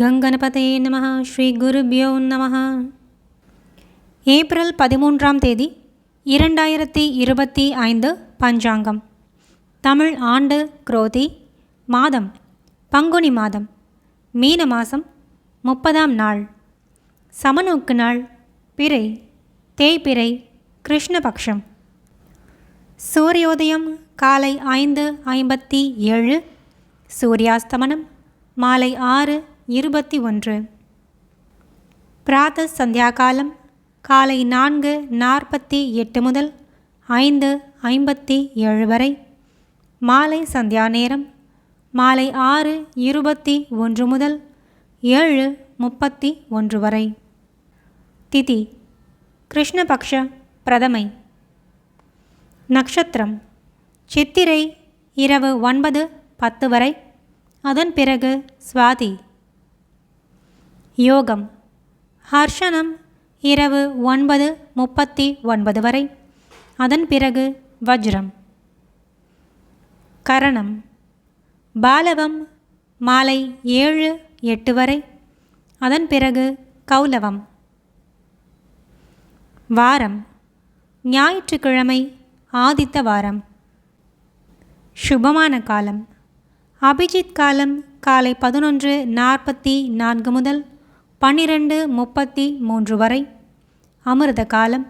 கங்கணபதே நம ஸ்ரீ குருபியோ நம ஏப்ரல் பதிமூன்றாம் தேதி இரண்டாயிரத்தி இருபத்தி ஐந்து பஞ்சாங்கம். தமிழ் ஆண்டு குரோதி மாதம் பங்குனி மாதம் மீன மாதம் முப்பதாம் நாள். சமநோக்கு நாள் பிறை தேய்பிறை கிருஷ்ணபக்ஷம். சூரியோதயம் காலை ஐந்து ஐம்பத்தி ஏழு சூரியாஸ்தமனம் மாலை ஆறு இருபத்தி ஒன்று. பிராத சந்தியாகாலம் காலை நான்கு நாற்பத்தி எட்டு முதல் ஐந்து ஐம்பத்தி ஏழு வரை. மாலை சந்தியா நேரம் மாலை ஆறு இருபத்தி ஒன்று முதல் ஏழு முப்பத்தி ஒன்று வரை. திதி கிருஷ்ணபக்ஷ பிரதமை. நட்சத்திரம் சித்திரை இரவு ஒன்பது பத்து வரை. அதன் பிறகு சுவாதி யோகம். ஹர்ஷனம் இரவு ஒன்பது முப்பத்தி ஒன்பது வரை. அதன் பிறகு வஜ்ரம். கரணம் பாலவம் மாலை ஏழு எட்டு வரை. அதன் பிறகு கௌலவம். வாரம் ஞாயிற்றுக்கிழமை ஆதித்த வாரம். சுபமான காலம். அபிஜித் காலம் காலை பதினொன்று நாற்பத்தி நான்கு முதல் பன்னிரண்டு முப்பத்தி மூன்று வரை. அமிர்த காலம்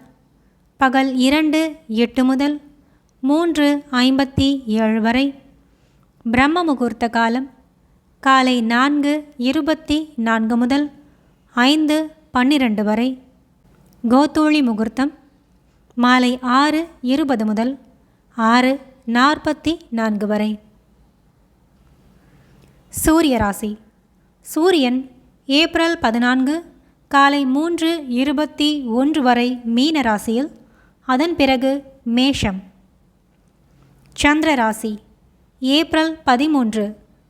பகல் இரண்டு எட்டு முதல் மூன்று ஐம்பத்தி ஏழு வரை. பிரம்ம முகூர்த்த காலம் காலை நான்கு இருபத்தி நான்கு முதல் ஐந்து பன்னிரண்டு வரை. கோத்தோழி முகூர்த்தம் மாலை ஆறு இருபது முதல் ஆறு நாற்பத்தி நான்கு வரை. சூரிய ராசி சூரியன் ஏப்ரல் பதினான்கு காலை மூன்று இருபத்தி ஒன்று வரை மீன ராசியில் அதன் பிறகு மேஷம். சந்திர ராசி ஏப்ரல் பதிமூன்று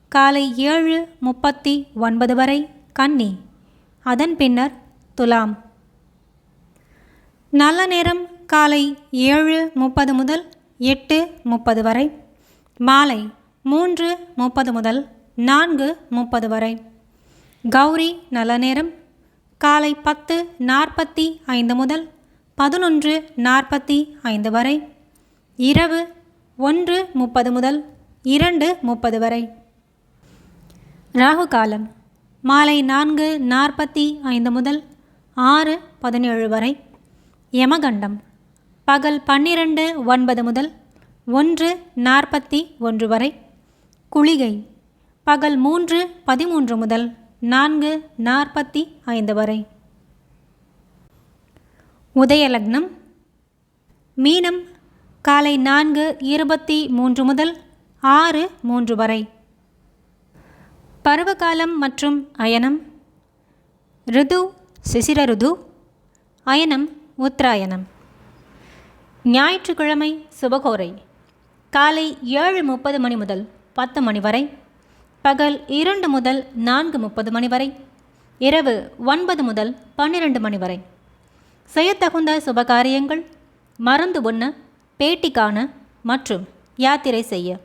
காலை ஏழு முப்பத்தி ஒன்பது வரை கன்னி அதன் பின்னர் துலாம். நல்ல நேரம் காலை ஏழு முப்பது முதல் எட்டு முப்பது வரை மாலை மூன்று முப்பது முதல் நான்கு முப்பது வரை. கௌரி நல்ல நேரம் காலை பத்து நாற்பத்தி ஐந்து முதல் பதினொன்று நாற்பத்தி ஐந்து வரை. இரவு ஒன்று முப்பது முதல் இரண்டு முப்பது வரை. ராகு காலம் மாலை நான்கு நாற்பத்தி ஐந்து முதல் ஆறு பதினேழு வரை. யமகண்டம் பகல் பன்னிரண்டு ஒன்பது முதல் ஒன்று நாற்பத்தி ஒன்று வரை. குளிகை பகல் மூன்று பதிமூன்று முதல் நான்கு நாற்பத்தி ஐந்து வரை. உதயலக்னம். மீனம் காலை நான்கு இருபத்தி மூன்று முதல் ஆறு மூன்று வரை. பருவகாலம் மற்றும் அயனம். ரிது சிசிர ரிது. அயனம் உத்தராயணம். ஞாயிற்றுக்கிழமை சுபகோரை. காலை ஏழு முப்பது மணி முதல் பத்து மணி வரை. பகல் இரண்டு முதல் நான்கு முப்பது மணி வரை. இரவு ஒன்பது முதல் பன்னிரண்டு மணி வரை. செய்யத்தகுந்த சுபகாரியங்கள் மருந்து உண்ண பேட்டி காண மற்றும் யாத்திரை செய்ய.